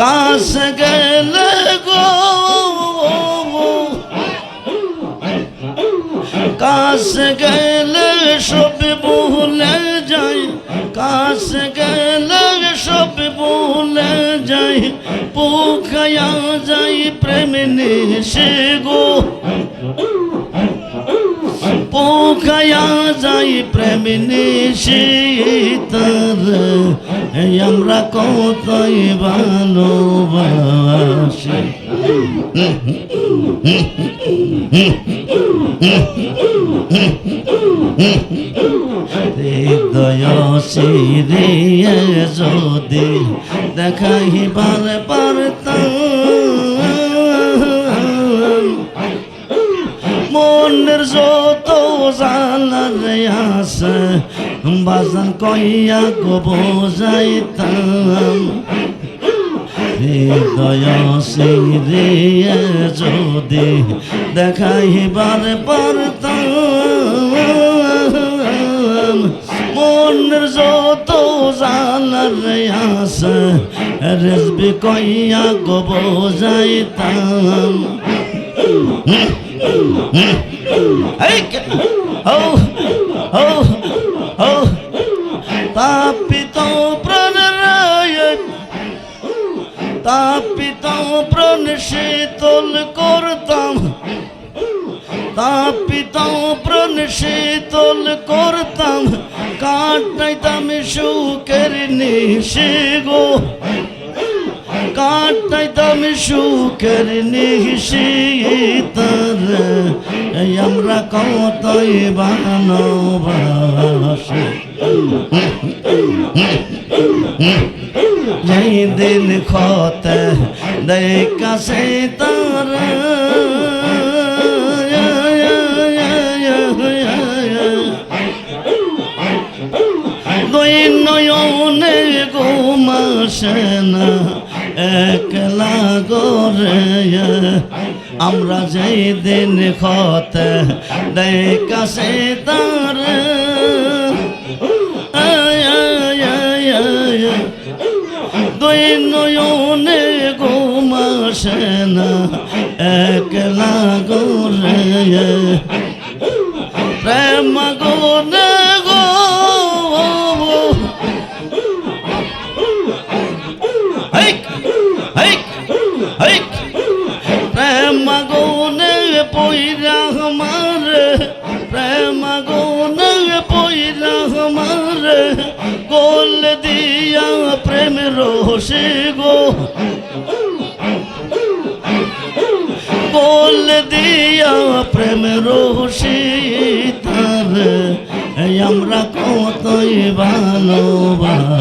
কাশ গেলে গো কাশ গেলে সব ভুলে যাই কাশ গেলে সব ভুলে যাই, পোখায়া যাই প্রেম নেশে গো। পোখায়া যাই প্রেম নেশে তার আমরা কতই ভালোবাসি। হৃদয় সিরিয়ে যদি দেখাইবার পারতাম মনের যত জানার আছে বাজান কইয়া গো বোঝাইতাম। হৃদয় সিরে যদি দেখাইবার পারতাম মনের যত জানার আছে রেসবি কইয়া গো বোঝাইতাম এই তাপিত প্রাণ শীতল করতাম। তাপিত প্রাণ শীতল করতাম। কাটাইতাম সুখের নিশে গো। কাটাইতাম সুখের নিশে তার এই আমরা কতই ভালোবাসি। যেই দিন খত দেখা সে তার। দুই নয়নে ঘুমাসে একলা গরে আমরা যেই দিন খত দেখা তার। একলা গোরে প্রেম গোনে পইরা মারে প্রেম গোনে পইরা মারে গোল দিয়া প্রেম রোষে গো গোল দিয়া প্রেম রোষে তার আমরা কতই ভালোবাসি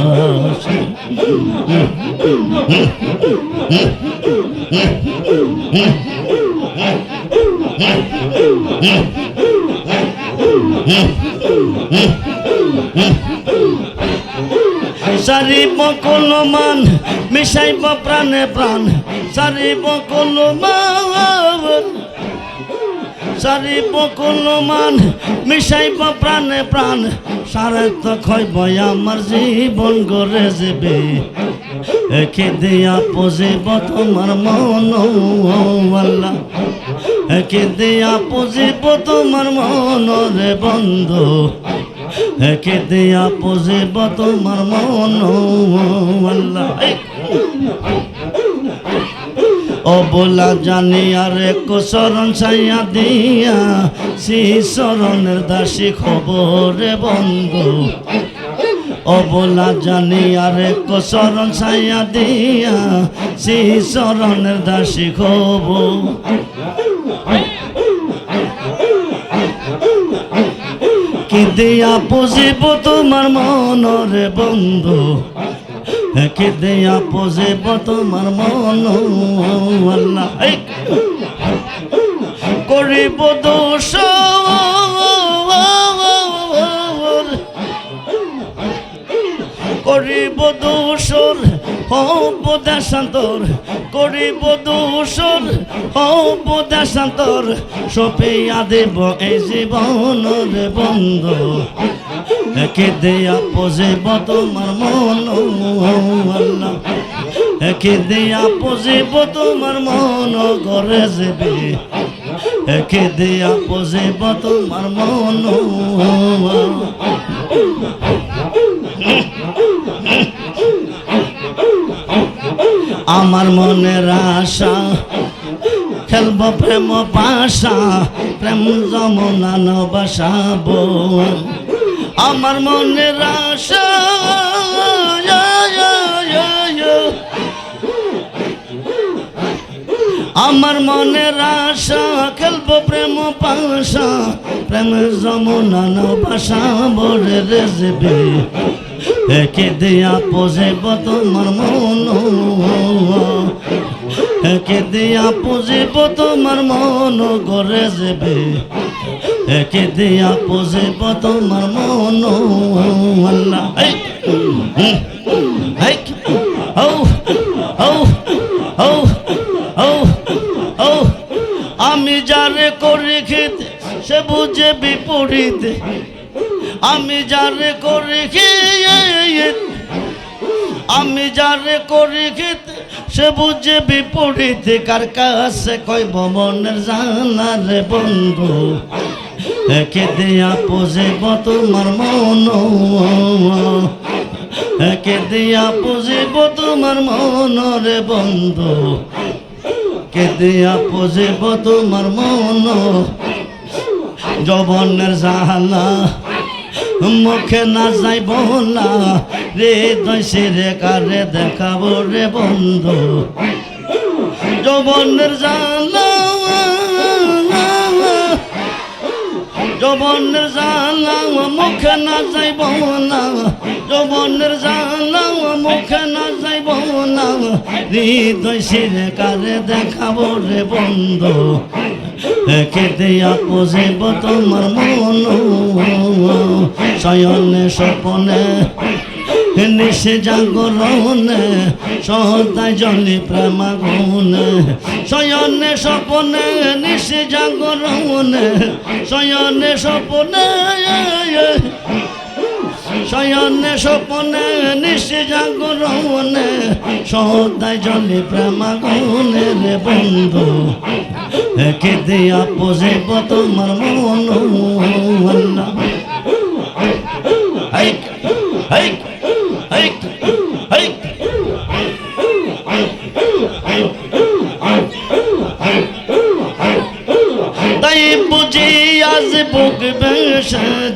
সারিব কোন মান মিশাইব প্রাণে প্রাণ। সারিব কোন মান সারিব কোন মান মিশাইব প্রাণে প্রাণ। সারে তো খইব আমার জীবন গড়ে যাবে একে দিয়া পজিব তোমার মন আল্লাহ। দিয়া পজিব তোমার মন রে বন্ধু। একে দিয়া পজিব তোমার মন আল্লাহ এই অবলা জানি আর এক শরণ ছাইয়া দিয়া, শ্রী শরণের দাসী খবরে বন্ধু। অবলা জানি আর এক শরণ ছাইয়া দিয়া, শ্রী শরণের দাসী খবর। কি দিয়া পুজিব তোমার মনরে বন্ধু। কেঁদে দেয়া পুজিব তোমার মন করিব দোষ। হব দেশান্তর। করিব দূষণ, হব দেশান্তর। সপিয়া দেব এই জীবন রে বন্ধু। একে দেয়া পজেব তোমার মন আল্লাহ। একে দেয়া পজেব তোমার মন ঘরে যাবে। একে দেয়া পজেব তোমার মন আমার মনের আশা, খেলব প্রেম পাশা, প্রেম যমুনা নবাসাব আমার মনের আশা। আমার মনের আশা, খেলব প্রেম পাশা, প্রেম যমুনা নবাসা বরে রেজবে একে দিয়া পজেব তোমার মন একে দিয়া পজেব তোমার মন গড়ে যাবে। একে দিয়া পজেব তোমার মন আল্লাহ আমি যারে করে খেতে, সে বুঝে বিপরীত। আমি যারে করে আমি যারে করে খেতে, সে বুঝে বিপরীতে কার কাছে কইব মনের জানা রে বন্ধু। একে দেয়া পুজেব তোমার মন। একে দেয়া পুজেব তোমার মন রে বন্ধু। কে দেয়া পুজেব তোমার মন। জবনের জালা মুখে না যাই বলা রে দশে রে কারে দেখাবো রে বন্ধু। যৌবনের জালা যৌবনের জালা মুখে না যাই বলা, যৌবনের জালা মুখে না যাই বলা, হৃদয় সিরে কারে দেখাবো রে বন্ধু। একে দেয়া পুজেব তোমার মন। শয়নে স্বপনে নিশে জাগরণে সদায় জলে প্রেমা গুণে শয়নে স্বপনে নিশে জাগরণে, শয়নে স্বপনে শয়নে স্বপনে নিশে জাগরণে সদায় জলে প্রেমা গুণে রে বন্ধু। দেয়া পোজেব তোমার মন তাই বুঝি আজ বুক বেশ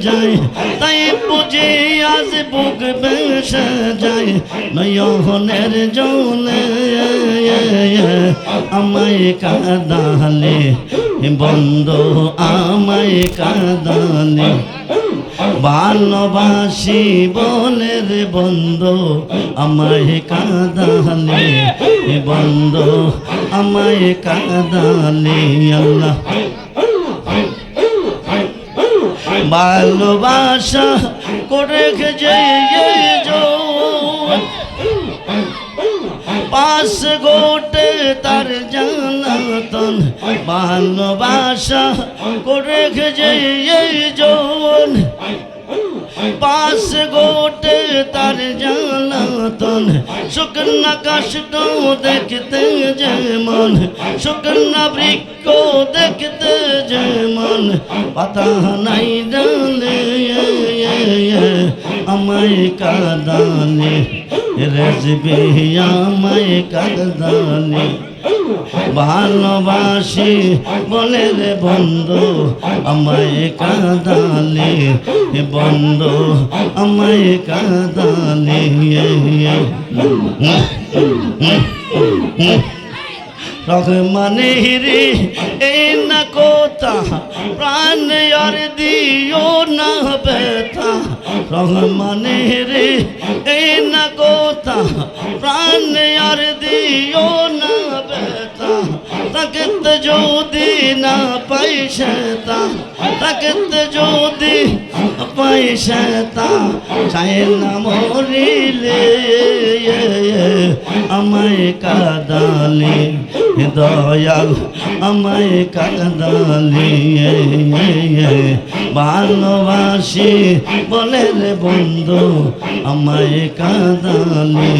যায়, তাই বুঝি আজ বুক বেশ যায়। নয়নের জলে আমায় কাদালে, বন্ধ আমায় কাদালে। ভালোবাসি বলে রে বন্ধু আমায় কাদালে, বন্ধু আমায় কাদালে, আল্লাহ। ভালোবাসা করে যে পাশ গোটে তার জানাতন। ভালোবাসা করে যে জন পাশ গোটে তার জানাতন শুকনা কাষ্ট দেখতে যেমন শুকনা বৃক্ষ দেখতে যেমন, পাতা নাই জানে আমায় কাদানে রেজবি আমায় কাদানে ভালোবাসি বলে রে বন্ধু, আমায় কাদালে বন্ধু, আমায় কাদালে। রহমানে রে এই না কোথা, প্রাণ আর দিও না ব্যথা। রহমানে রে এই না কোথা, প্রাণ আর দিও না ব্যথা তাকে তাকে তো যদি না পাই সেতা তাকে তো যদি পাই চাই না মরিলে আমায় কাদালি দয়াল আমায় কাদালি ভালোবাসি বলে রে বন্ধু আমায় কাদালি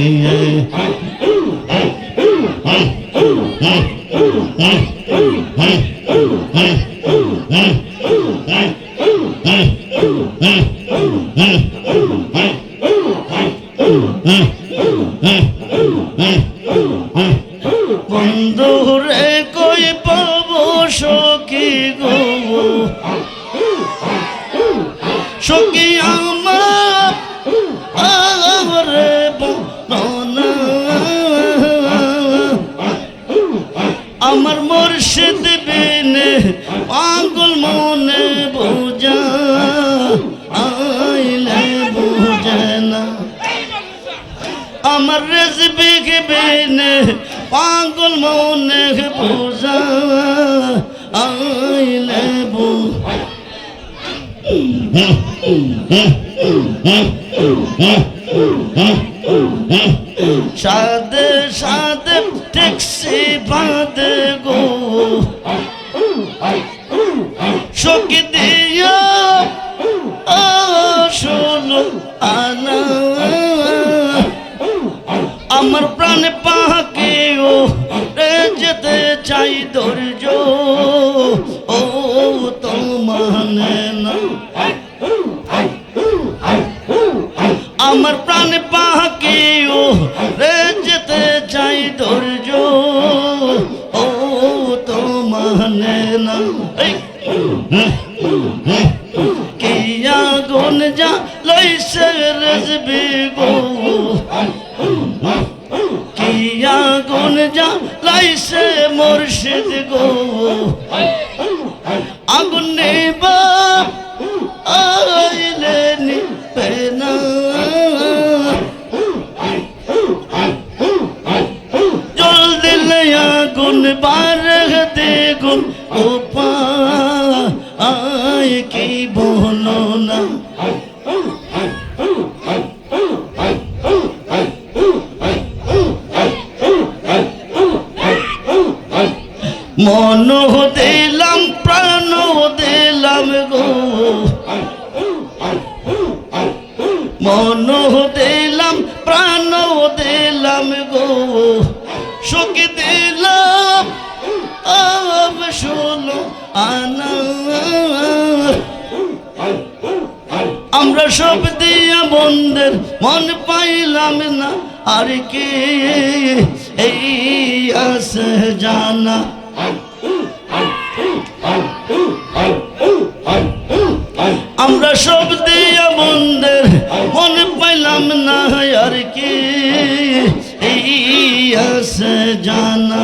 পাগল মনে বোঝা আইলে বোঝা সাদে সাদে ট্যাক্সি বাঁধে গো। সখী দিয়া শোনো আনা। আমার প্রাণ পাহাকে ও যেতে চাই ধৈর্য ও তো মানে না আমার প্রাণ মন দিলাম প্রাণ দিলাম গো। মন দিলাম প্রাণ দিলাম গো। সুখ দিলাম শোনো আনা আমরা সব দিয়া বন্ধের মন পাইলাম না, আর কি? এই আছে জানা। আমরা সব দিয়া বন্ধের মন পাইলাম না, আর কে? এই আছে জানা।